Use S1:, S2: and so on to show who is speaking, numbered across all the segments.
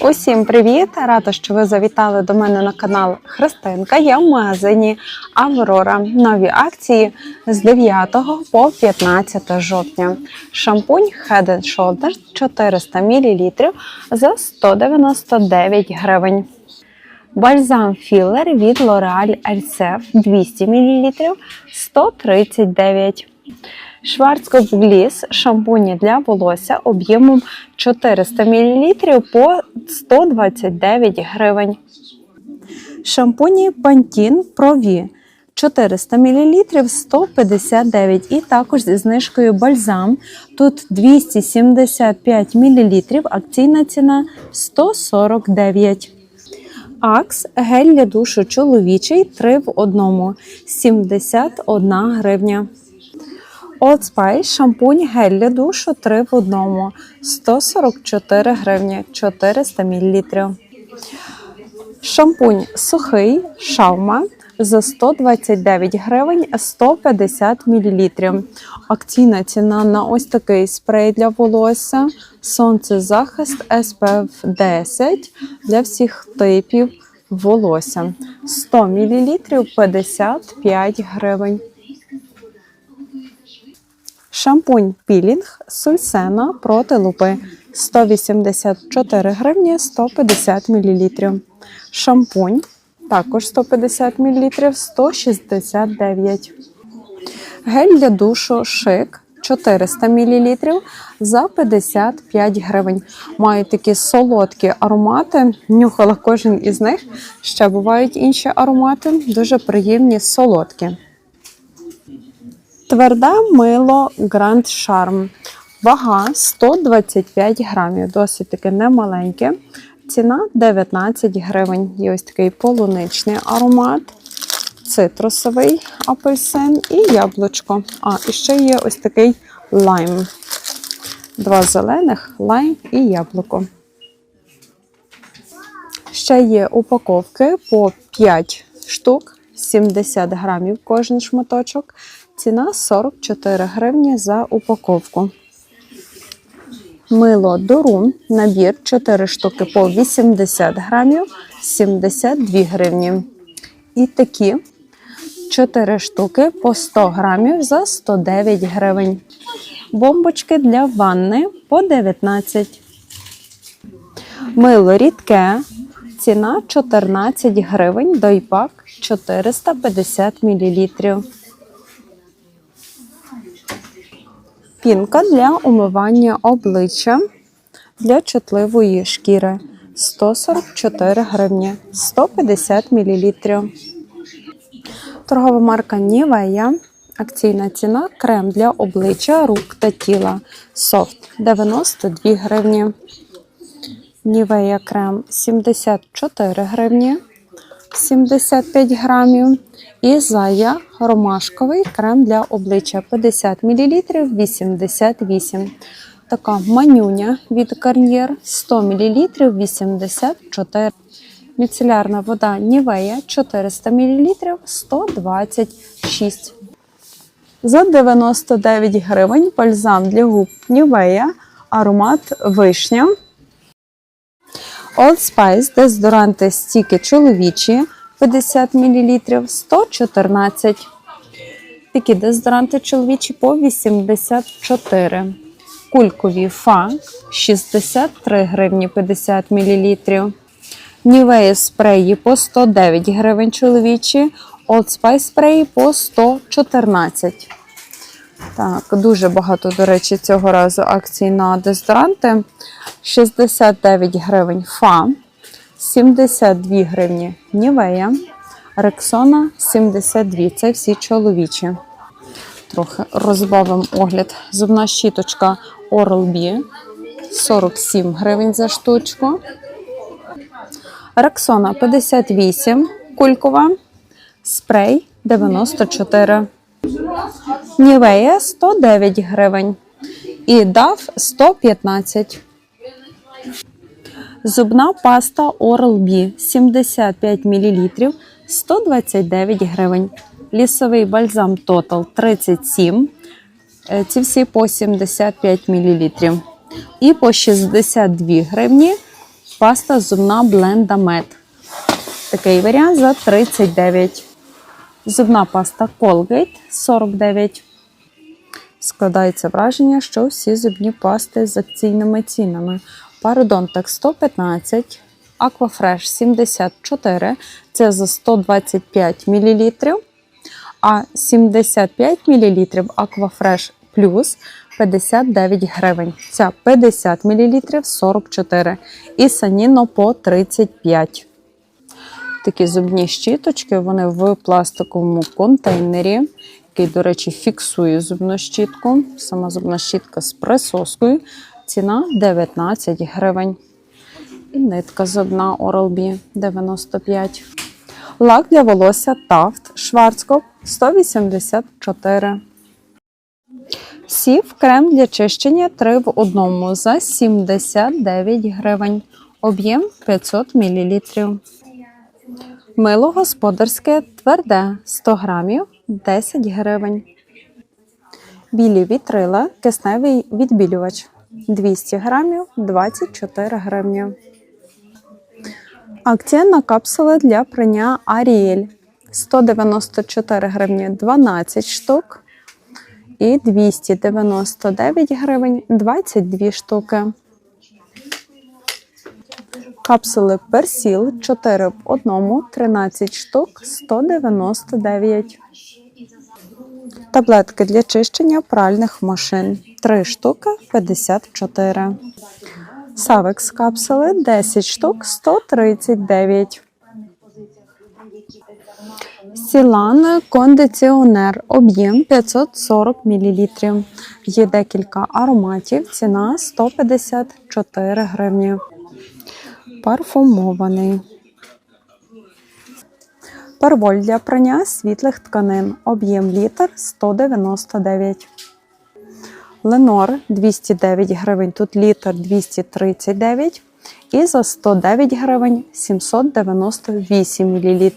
S1: Усім привіт! Рада, що ви завітали до мене на канал Христинка. Я в магазині Аврора. Нові акції з 9 по 15 жовтня. Шампунь Head Shoulders 400 мл за 199 гривень. Бальзам філер від L'Oreal Elsef 200 мл 139 Шварцкоп Гліс шампуні для волосся об'ємом 400 мл по 129 гривень. Шампуні Pantene Pro-V 400 мл 159 і також зі знижкою бальзам. Тут 275 мл, акційна ціна 149 Акс гель для душу чоловічий 3 в 1 71 гривня. Old Spice шампунь гель для душу 3 в 1 144 гривні 400 мл. Шампунь сухий шаума за 129 гривень 150 мл. Акційна ціна на ось такий спрей для волосся. Сонцезахист SPF 10 для всіх типів волосся. 100 мл 55 гривень. Шампунь пілінг Сульсена проти лупи 184 гривні 150 мл. Шампунь також 150 мл 169 Гель для душу шик 400 мл за 55 гривень. Мають такі солодкі аромати. Нюхала кожен із них. Ще бувають інші аромати, дуже приємні солодкі. Тверде мило Grand Charm. Вага 125 грамів, досить таки немаленьке. Ціна 19 гривень. Є ось такий полуничний аромат, цитрусовий апельсин і яблучко. А, і ще є ось такий лайм. Два зелених лайм і яблуко. Ще є упаковки по 5 штук, 70 грамів кожен шматочок. Ціна 44 гривні за упаковку. Мило Дорун, набір 4 штуки по 80 грамів, 72 гривні. І такі 4 штуки по 100 грамів за 109 гривень. Бомбочки для ванни по 19. Мило рідке. Ціна 14 гривень, дойпак 450 мл. Пінка для умивання обличчя для чутливої шкіри 144 гривні 150 мл. Торгова марка Nivea. Акційна ціна крем для обличчя, рук та тіла. Софт 92 гривні. Nivea крем 74 гривні 75 грамів. І Зая ромашковий крем для обличчя 50 мл 88. Така манюня від Garnier 100 мл 84. Міцелярна вода Нівея 400 мл 126. За 99 гривень бальзам для губ Нівея, аромат вишня. Old Spice дезодоранти стіки чоловічі 50 мл 114. Такі дезодоранти чоловічі по 84. Кулькові фа 63 гривні 50 мл. Нівея спреї по 109 гривень чоловічі. Old Spice спреї по 114. Так, дуже багато, до речі, цього разу акцій на дезодоранти. 69 гривень фа. 72 гривні Нівея, Рексона 72. Це всі чоловічі. Трохи розбавимо огляд. Зубна щіточка Oral-B 47 гривень за штучку. Рексона 58 кулькова. Спрей 94. Нівея 109 гривень. І DAF 115 Зубна паста Oral-B 75 мл 129 гривень. Лісовий бальзам Total 37. Е, Ці всі по 75 мл. І по 62 гривні Паста зубна бленда мед. Такий варіант за 39. Зубна паста Colgate 49. Складається враження, що всі зубні пасти з акційними цінами. Пародонтак 115, Aquafresh 74, це за 125 мл, а 75 мл Aquafresh Plus 59 гривень. Ця 50 мл 44 і саніно по 35. Такі зубні щіточки, вони в пластиковому контейнері, який, до речі, фіксує зубну щітку. Сама зубна щітка з присоскою. Ціна 19 гривень. І нитка зубна Oral-B 95. Лак для волосся Taft Schwarzkopf 184. Сів крем для чищення 3 в одному за 79 гривень. Об'єм 500 мл. Мило господарське тверде 100 грамів 10 гривень. Білі вітрила кисневий відбілювач 200 грамів 24 гривні. Акція на капсули для прання Аріель 194 гривні 12 штук і 299 гривень 22 штуки. Капсули персіл 4 в одному 13 штук 199. Таблетки для чищення пральних машин 3 штуки 54. Савекс капсули 10 штук 139. Сілан кондиціонер об'єм 540 мл. Є декілька ароматів. Ціна 154 гривні. Парфумований. Перволь для прання світлих тканин. Об'єм літр 199. Ленор 209 гривень. Тут літр 239. І за 109 гривень 798 мл.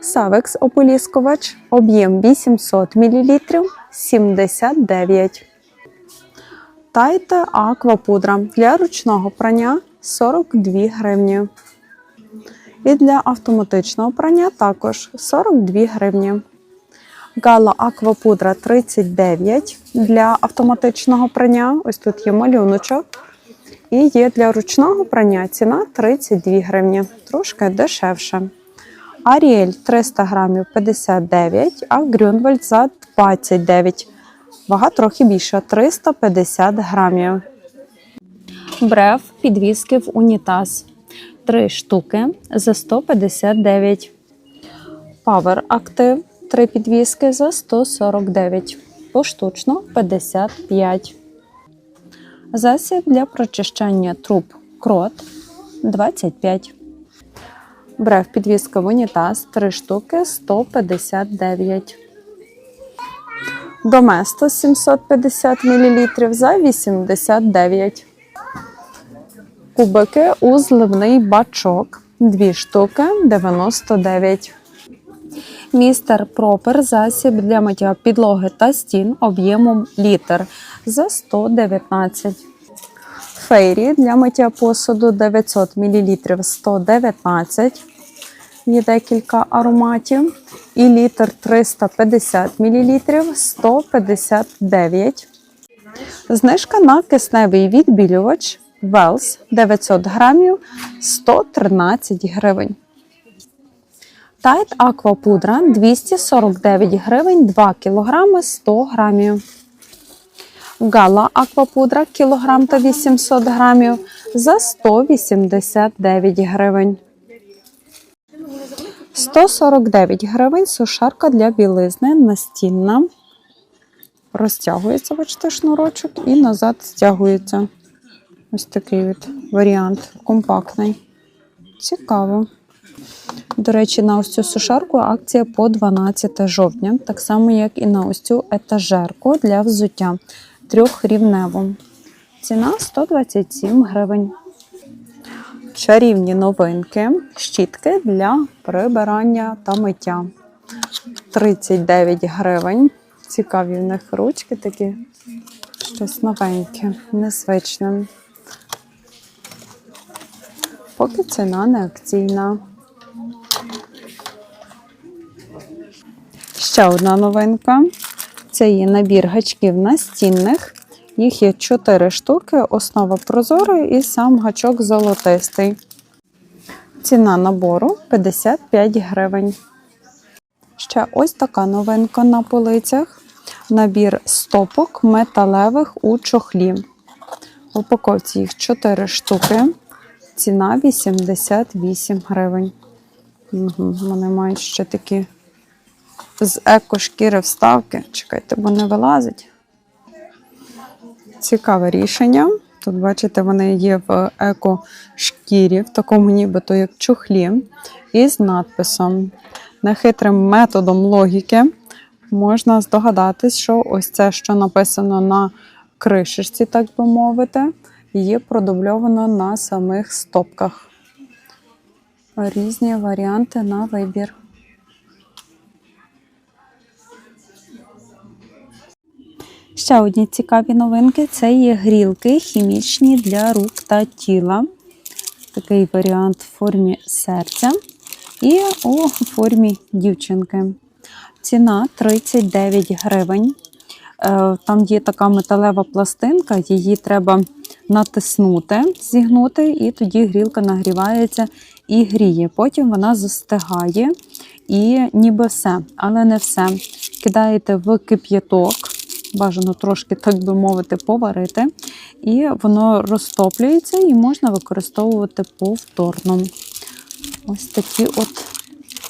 S1: Савекс ополіскувач. Об'єм 800 мл 79. Тайте аквапудра для ручного прання 42 гривні. І для автоматичного прання також 42 гривні. Гала аквапудра 39 для автоматичного прання. Ось тут є малюночок. І є для ручного прання ціна 32 гривні, трошки дешевше. Аріель 300 грамів 59, а Грюнвальд за 29. Вага трохи більша 350 грамів. Брев підвіски в унітаз. 3 штуки за 159. Power Active 3 підвіски за 149. Поштучно 55. Засіб для прочищання труб крот 25. Брев підвіска в унітаз 3 штуки 159. Доместо 750 мл за 89. Кубики у зливний бачок 2 штуки 99. Містер Пропер засіб для миття підлоги та стін об'ємом літр за 119. Фейрі для миття посуду 900 мл 119. Є декілька ароматів. І літр 350 мл 159. Знижка на кисневий відбілювач Wells 900 грамів 113 гривень. Тайт аквапудра 249 гривень 2 кг 100 грамів. Гала аквапудра кілограм та 800 грамів за 189 гривень. 149 гривень сушарка для білизни настінна. Розтягується, бачите, шнурочок і назад стягується. Ось такий от варіант компактний. Цікаво. До речі, на ось цю сушарку акція по 12 жовтня, так само, як і на ось цю етажерку для взуття трьохрівневу. Ціна 127 гривень. Чарівні новинки, щітки для прибирання та миття. 39 гривень. Цікаві в них ручки такі. Щось новеньке, незвичне. Поки ціна не акційна. Ще одна новинка. Це є набір гачків настінних. Їх є 4 штуки, основа прозора і сам гачок золотистий. Ціна набору 55 гривень. Ще ось така новинка на полицях. Набір стопок металевих у чохлі. В упаковці їх 4 штуки. Ціна 88 гривень. Угу, вони мають ще такі з еко-шкіри вставки. Чекайте, бо не вилазить. Цікаве рішення. Тут, бачите, вони є в еко-шкірі, в такому нібито як чохлі, і з надписом. Нехитрим методом логіки можна здогадатись, що ось це, що написано на кришечці, так би мовити, є продубльовано на самих стопках. Різні варіанти на вибір. Ще одні цікаві новинки це є грілки хімічні для рук та тіла. Такий варіант в формі серця і у формі дівчинки. Ціна 39 гривень. Е, Там є така металева пластинка, її треба натиснути, зігнути, і тоді грілка нагрівається і гріє. Потім вона застигає і ніби все, але не все. Кидаєте в кип'яток, бажано трошки, так би мовити, поварити, і воно розтоплюється і можна використовувати повторно. Ось такі от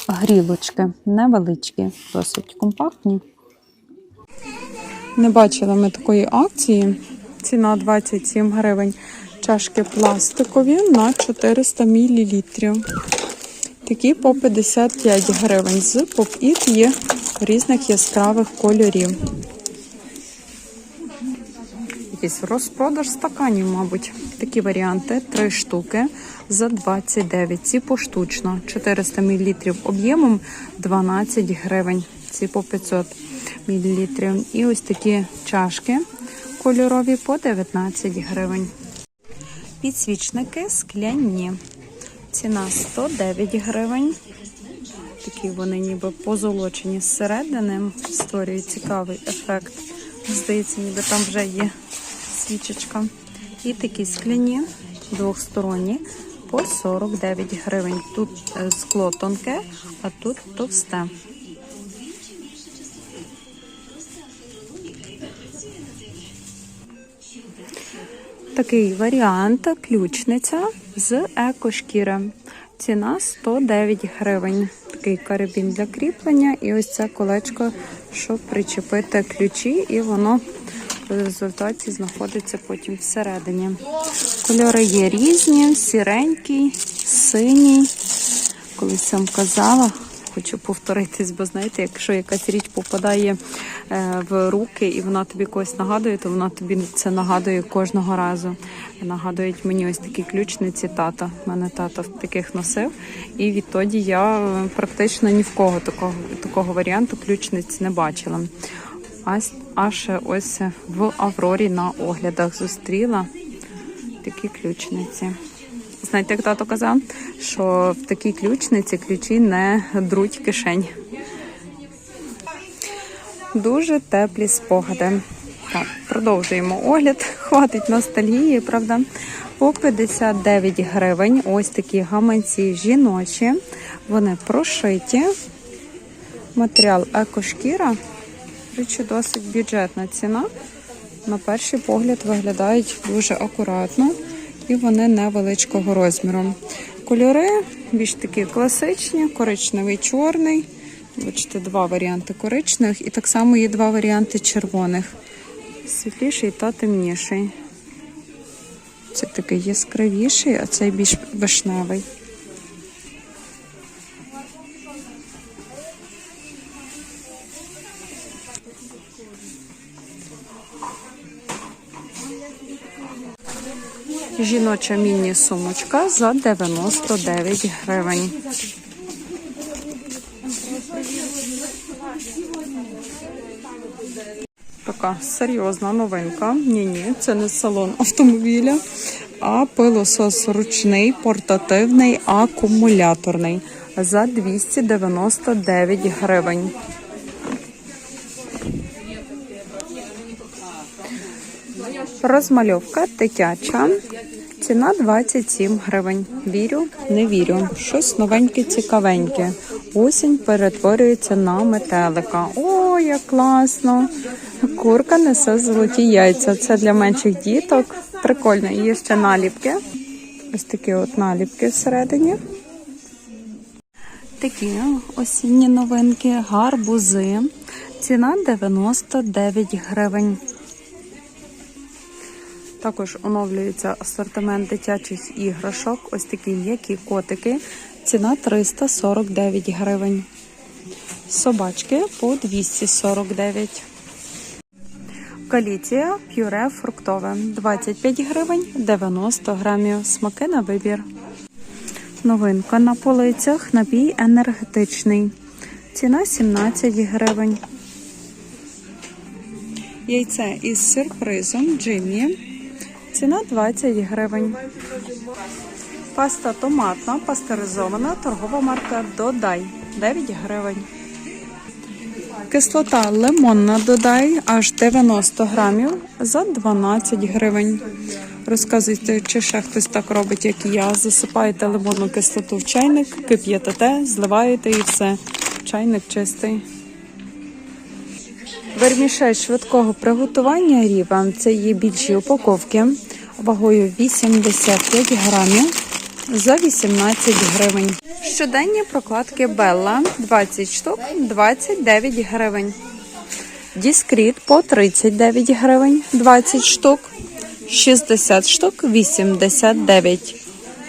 S1: грілочки, невеличкі, досить компактні. Не бачили ми такої акції. Ціна 27 гривень. Чашки пластикові на 400 мл. Такі по 55 гривень. З поп-іт є різних яскравих кольорів. Якийсь розпродаж стаканів, мабуть. Такі варіанти. Три штуки за 29. Ці поштучно. 400 мл об'ємом 12 гривень. Ці по 500 мл. І ось такі чашки кольорові по 19 гривень. Підсвічники скляні. Ціна 109 гривень. Такі вони ніби позолочені зсередини. Створюють цікавий ефект. Здається, ніби там вже є свічечка. І такі скляні, двохсторонні, по 49 гривень. Тут е, скло тонке, а тут товсте. Такий варіант ключниця з екошкіри. Ціна 109 гривень. Такий карабін для кріплення. І ось це колечко, щоб причепити ключі, і воно в результаті знаходиться потім всередині. Кольори є різні: сіренький, синій. Колись вам казала, хочу повторитись, бо знаєте, якщо якась річ попадає е, в руки і вона тобі когось нагадує, то вона тобі це нагадує кожного разу. Нагадують мені ось такі ключниці тата. Мене тато таких носив. І відтоді я е, практично ні в кого такого, такого варіанту ключниць не бачила. Аж, аж ось в Аврорі на оглядах зустріла такі ключниці. Знаєте, як тато казав, що в такій ключниці ключі не друть кишень. Дуже теплі спогади. Так, продовжуємо огляд. Хватить ностальгії, правда? По 59 гривень. Ось такі гаманці жіночі. Вони прошиті. Матеріал екошкіра. Речі, досить бюджетна ціна. На перший погляд виглядають дуже акуратно і вони невеличкого розміру. Кольори більш такі класичні, коричневий, чорний. Бачите, два варіанти коричневих, і так само є два варіанти червоних. Світліший та темніший. Це такий яскравіший, а цей більш вишневий. Жіноча міні-сумочка за 99 гривень. Така серйозна новинка. Ні-ні, це не салон автомобіля. А пилосос ручний, портативний, акумуляторний за 299 гривень. Розмальовка дитяча. Ціна 27 гривень. Вірю, не вірю. Щось новеньке, цікавеньке. Осінь перетворюється на метелика. О, як класно! Курка несе золоті яйця. Це для менших діток. Прикольно. Є ще наліпки. Ось такі от наліпки всередині. Такі осінні новинки, гарбузи. Ціна 99 гривень. Також оновлюється асортимент дитячих іграшок. Ось такі м'які котики. Ціна 349 гривень. Собачки по 249. Каліція пюре фруктове 25 гривень 90 грамів. Смаки на вибір. Новинка на полицях. Напій енергетичний. Ціна 17 гривень. Яйце із сюрпризом Джиммі. Ціна 20 гривень. Паста томатна, пастеризована, торгова марка Додай 9 гривень. Кислота лимонна Додай аж 90 грамів за 12 гривень. Розказуйте, чи ще хтось так робить, як і я. Засипаєте лимонну кислоту в чайник, кип'ятите, зливаєте і все. Чайник чистий. Вермішель швидкого приготування ріва. Це є більші упаковки вагою 85 грамів за 18 гривень. Щоденні прокладки Белла 20 штук 29 гривень. Діскріт по 39 гривень 20 штук, 60 штук 89.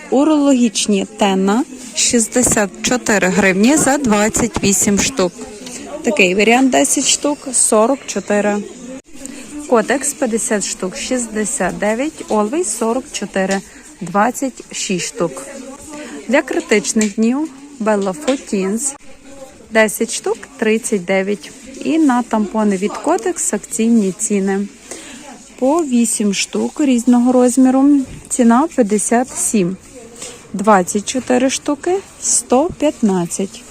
S1: Урологічні тена 64 гривні за 28 штук. Такий варіант 10 штук 44. Кодекс 50 штук 69, Always 44, 26 штук. Для критичних днів Bella Teens 10 штук 39. І на тампони від Кодекс акційні ціни. По 8 штук різного розміру. Ціна 57. 24 штуки 115.